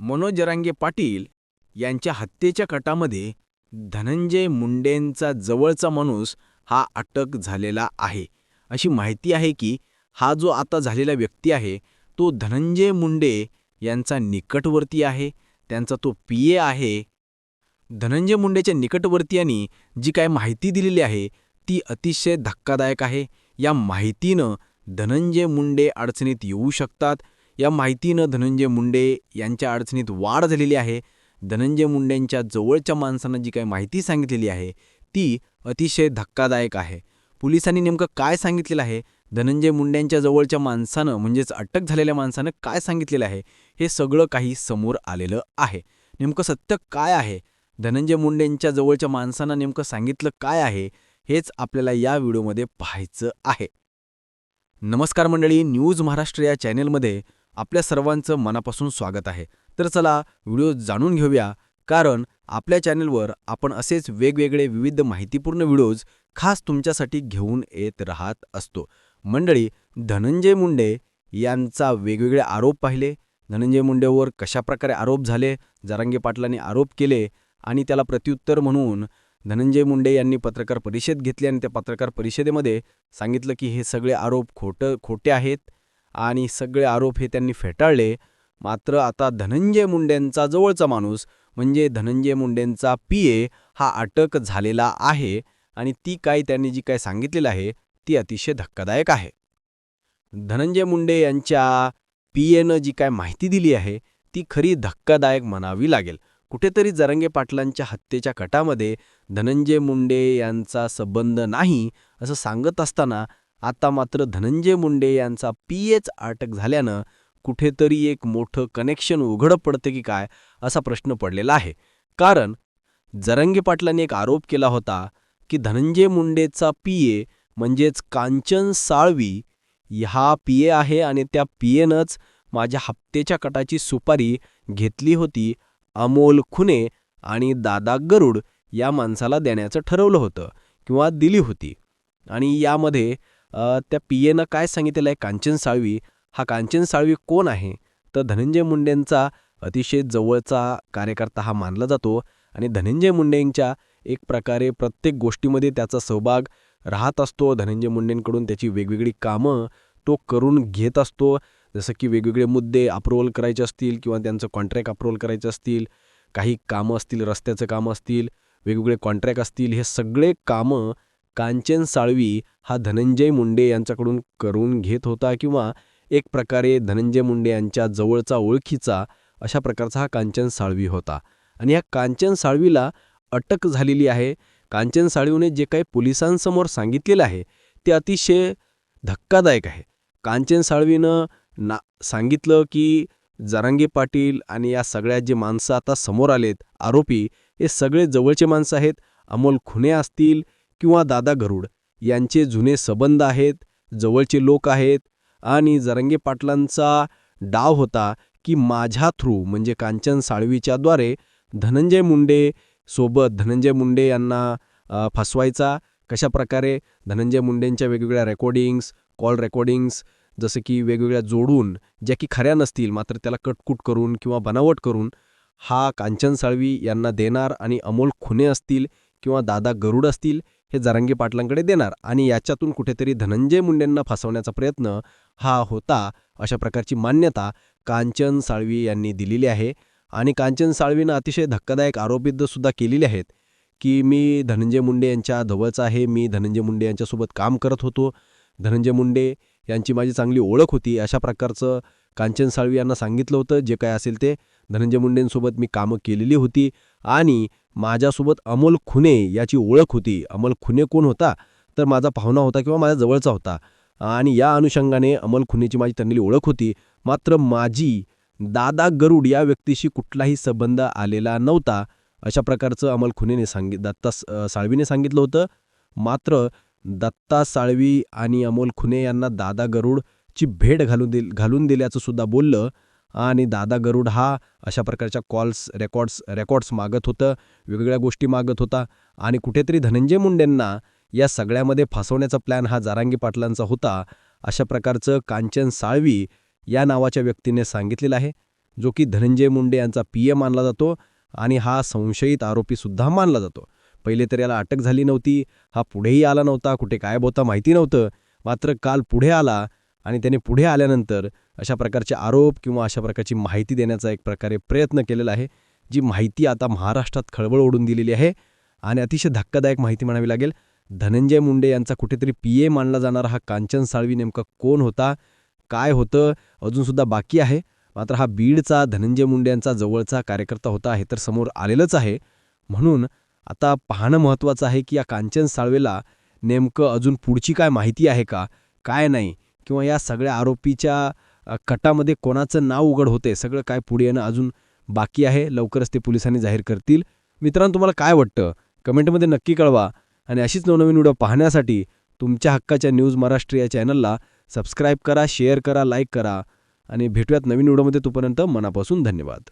मनोज जरांगे पाटील यांच्या हत्येच्या कटामध्ये धनंजय मुंडेंचा जवळचा माणूस हा अटक झालेला आहे. अशी माहिती आहे की हा जो आता झालेला व्यक्ती आहे तो धनंजय मुंडे यांचा निकटवर्ती आहे त्यांचा तो पी ए आहे. धनंजय मुंडेच्या निकटवर्तीयांनी जी काय माहिती दिलेली आहे ती अतिशय धक्कादायक आहे. या माहितीनं धनंजय मुंडे अडचणीत येऊ शकतात या माहितीनं धनंजय मुंडे यांच्या अडचणीत वाढ झालेली आहे. धनंजय मुंडेंच्या जवळच्या माणसानं जी काही माहिती सांगितलेली आहे ती अतिशय धक्कादायक आहे. पोलिसांनी नेमकं काय सांगितलेलं आहे? धनंजय मुंडेंच्या जवळच्या माणसानं म्हणजेच अटक झालेल्या माणसानं काय सांगितलेलं आहे? हे सगळं काही समोर आलेलं आहे. नेमकं सत्य काय आहे? धनंजय मुंडेंच्या जवळच्या माणसानं नेमकं सांगितलं काय आहे? हेच आपल्याला या व्हिडिओमध्ये पाहायचं आहे. नमस्कार मंडळी न्यूज महाराष्ट्र या चॅनेलमध्ये आपल्या सर्वांचं मनापासून स्वागत आहे. तर चला व्हिडिओ जाणून घेऊया कारण आपल्या चॅनेलवर आपण असेच वेगवेगळे विविध माहितीपूर्ण व्हिडिओज खास तुमच्यासाठी घेऊन येत राहत असतो. मंडळी धनंजय मुंडे यांचा वेगवेगळे आरोप पाहिले. धनंजय मुंडेवर कशाप्रकारे आरोप झाले जरांगे पाटलांनी आरोप केले आणि त्याला प्रत्युत्तर म्हणून धनंजय मुंडे यांनी पत्रकार परिषद घेतली आणि त्या पत्रकार परिषदेमध्ये सांगितलं की हे सगळे आरोप खोटं खोटे आहेत. आणि सगळे आरोप हे त्यांनी फेटाळले. मात्र आता धनंजय मुंडेंचा जवळचा माणूस म्हणजे धनंजय मुंडेंचा पी ए हा अटक झालेला आहे आणि ती काय त्यांनी जी काय सांगितलेलं आहे ती अतिशय धक्कादायक आहे. धनंजय मुंडे यांच्या पी एनं जी काय माहिती दिली आहे ती खरी धक्कादायक म्हणावी लागेल. कुठेतरी जरंगे पाटलांच्या हत्येच्या कटामध्ये धनंजय मुंडे यांचा संबंध नाही असं सांगत असताना आता मात्र धनंजय मुंडे यांचा पी एच अटक झाल्यानं कुठेतरी एक मोठं कनेक्शन उघडं पडतं की काय असा प्रश्न पडलेला आहे. कारण जरंगे पाटलांनी एक आरोप केला होता की धनंजय मुंडेचा पी ए म्हणजेच कांचन साळवी ह्या पी ए आहे आणि त्या पी एनंच माझ्या हप्तेच्या कटाची सुपारी घेतली होती अमोल खुने आणि दादा गरुड या माणसाला देण्याचं ठरवलं होतं किंवा दिली होती. आणि यामध्ये त्या पी एनं काय सांगितलेलं आहे? कांचन साळवी. हा कांचन साळवी कोण आहे? तर धनंजय मुंडेंचा अतिशय जवळचा कार्यकर्ता हा मानला जातो आणि धनंजय मुंडेंच्या एक प्रकारे प्रत्येक गोष्टीमध्ये त्याचा सहभाग राहत असतो. धनंजय मुंडेंकडून त्याची वेगवेगळी कामं तो करून घेत असतो. जसं की वेगवेगळे मुद्दे अप्रुव्हल करायचे असतील किंवा त्यांचं कॉन्ट्रॅक्ट अप्रुव्हल करायचे असतील काही कामं असतील रस्त्याचं कामं असतील वेगवेगळे कॉन्ट्रॅक्ट असतील हे सगळे कामं कांचन साळवी हा धनंजय मुंडे यांच्याकडून करून घेत होता किंवा एक प्रकारे धनंजय मुंडे यांच्या जवळचा ओळखीचा अशा प्रकारचा हा कांचन साळवी होता. आणि या कांचन साळवीला अटक झालेली आहे. कांचन साळवीने जे काही पोलिसांसमोर सांगितलेलं आहे ते अतिशय धक्कादायक आहे. कांचन साळवीनं ना सांगितलं की जरांगे पाटील आणि या सगळ्या जे माणसं आता समोर आलेत आरोपी हे सगळे जवळचे माणसं आहेत. अमोल खुने असतील किंवा दादा गरुड यांचे जुने संबंध आहेत जवळचे लोक आहेत आणि जरंगे पाटलांचा डाव होता की माझ्या थ्रू म्हणजे कांचन साळवीच्याद्वारे धनंजय मुंडे सोबत धनंजय मुंडे यांना फसवायचा. कशा प्रकारे? धनंजय मुंडेंच्या वेगवेगळ्या रेकॉर्डिंग्स कॉल रेकॉर्डिंग्स जसं की वेगवेगळ्या जोडून ज्या की खऱ्या नसतील मात्र त्याला कटकूट करून किंवा बनावट करून हा कांचन साळवी यांना देणार आणि अमोल खुने असतील किंवा दादा गरुड असतील हे जरंगी पाटलांकडे देणार आणि याच्यातून कुठेतरी धनंजय मुंडेंना फसवण्याचा प्रयत्न हा होता अशा प्रकारची मान्यता कांचन साळवी यांनी दिलेली आहे. आणि कांचन साळवीनं अतिशय धक्कादायक आरोपितसुद्धा केलेले आहेत की मी धनंजय मुंडे यांच्या जवळचा आहे मी धनंजय मुंडे यांच्यासोबत काम करत होतो धनंजय मुंडे यांची माझी चांगली ओळख होती अशा प्रकारचं कांचन साळवी यांना सांगितलं होतं जे काय असेल ते. धनंजय मुंडेंसोबत मी कामं केलेली होती. आणि माझ्यासोबत अमोल खुने याची ओळख होती. अमोल खुने कोण होता? तर माझा पाहुणा होता किंवा माझ्या जवळचा होता. आणि या अनुषंगाने अमोल खुनेची माझी त्यांनी ओळख होती. मात्र माझी दादा गरुड या व्यक्तीशी कुठलाही संबंध आलेला नव्हता अशा प्रकारचं अमोल खुनेने सांगित दत्ता साळवीने सांगितलं होतं. मात्र दत्ता साळवी आणि अमोल खुने यांना दादा गरुडची भेट घालून दिल घालून दिल्याचं सुद्धा बोललं. आणि दादा गरुड हा अशा प्रकारच्या कॉल्स रेकॉर्ड्स रेकॉर्ड्स मागत होतं वेगवेगळ्या गोष्टी मागत होता आणि कुठेतरी धनंजय मुंडेंना या सगळ्यामध्ये फसवण्याचा प्लॅन हा जारांगी पाटलांचा होता अशा प्रकारचं कांचन साळवी या नावाच्या व्यक्तीने सांगितलेलं आहे जो की धनंजय मुंडे यांचा पी ए मानला जातो आणि हा संशयित आरोपीसुद्धा मानला जातो. पहिले तर याला अटक झाली नव्हती हा पुढेही आला नव्हता कुठे गायब होता माहिती नव्हतं मात्र काल पुढे आला आणि त्याने पुढे आल्यानंतर अशा प्रकारचे आरोप किंवा अशा प्रकारची माहिती देण्याचा एक प्रकारे प्रयत्न केलेला आहे जी माहिती आता महाराष्ट्रात खळबळ ओढून दिलेली आहे आणि अतिशय धक्कादायक माहिती म्हणावी लागेल. धनंजय मुंडे यांचा कुठेतरी पी ए मानला जाणारा हा कांचन साळवी नेमका कोण होता? काय होतं? अजूनसुद्धा बाकी आहे. मात्र हा बीडचा धनंजय मुंडे यांचा जवळचा कार्यकर्ता होता हे तर समोर आलेलंच आहे. म्हणून आता पाहणं महत्त्वाचं आहे की या कांचन साळवेला नेमकं अजून पुढची काय माहिती आहे का? काय नाही? किंवा या सगळ्या आरोपीच्या कटामध्ये कोणाचं नाव उघड होते सगळं काय पुढे येणं अजून बाकी आहे लवकरच ते पोलिसांनी जाहीर करतील. मित्रांनो तुम्हाला काय वाटतं? कमेंटमध्ये नक्की कळवा. आणि अशीच नवनवीन व्हिडिओ पाहण्यासाठी तुमच्या हक्काच्या न्यूज महाराष्ट्र या चॅनलला सबस्क्राईब करा शेअर करा लाईक करा. आणि भेटूयात नवीन व्हिडिओमध्ये तोपर्यंत मनापासून धन्यवाद.